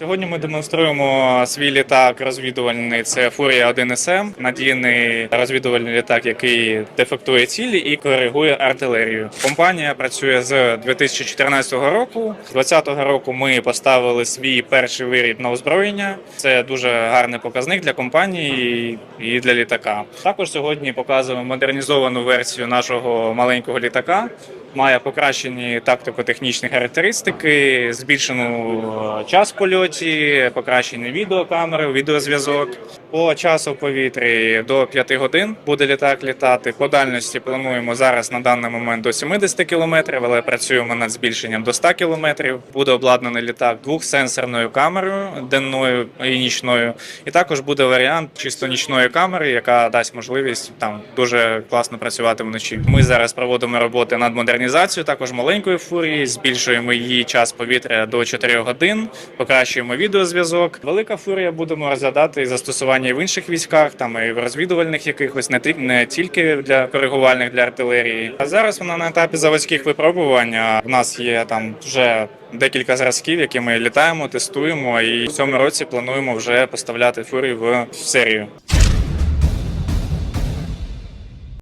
Сьогодні ми демонструємо свій літак розвідувальний. Це Фурія 1 СМ, надійний розвідувальний літак, який дефектує цілі і коригує артилерію. Компанія працює з 2014 року. З 2020 року ми поставили свій перший виріб на озброєння. Це дуже гарний показник для компанії і для літака. Також сьогодні показуємо модернізовану версію нашого маленького літака. Має покращені тактико-технічні характеристики, збільшену е, час польоті, покращені відеокамери, відеозв'язок. По часу в повітрі до 5 годин буде літак літати. По дальності плануємо зараз на даний момент до 70 км, але працюємо над збільшенням до 100 км. Буде обладнаний літак двохсенсорною камерою денною і нічною. І також буде варіант чисто нічної камери, яка дасть можливість там дуже класно працювати вночі. Ми зараз проводимо роботи над модернізацією, також маленької фурії. Збільшуємо її час повітря до 4 годин, покращуємо відеозв'язок. Велика фурія будемо розглядати застосування в інших військах, там і в розвідувальних якихось, не ті- не тільки для коригувальних для артилерії. А зараз вона на етапі заводських випробувань. В нас є там вже декілька зразків, які ми літаємо, тестуємо, і в цьому році плануємо вже поставляти фурію в серію.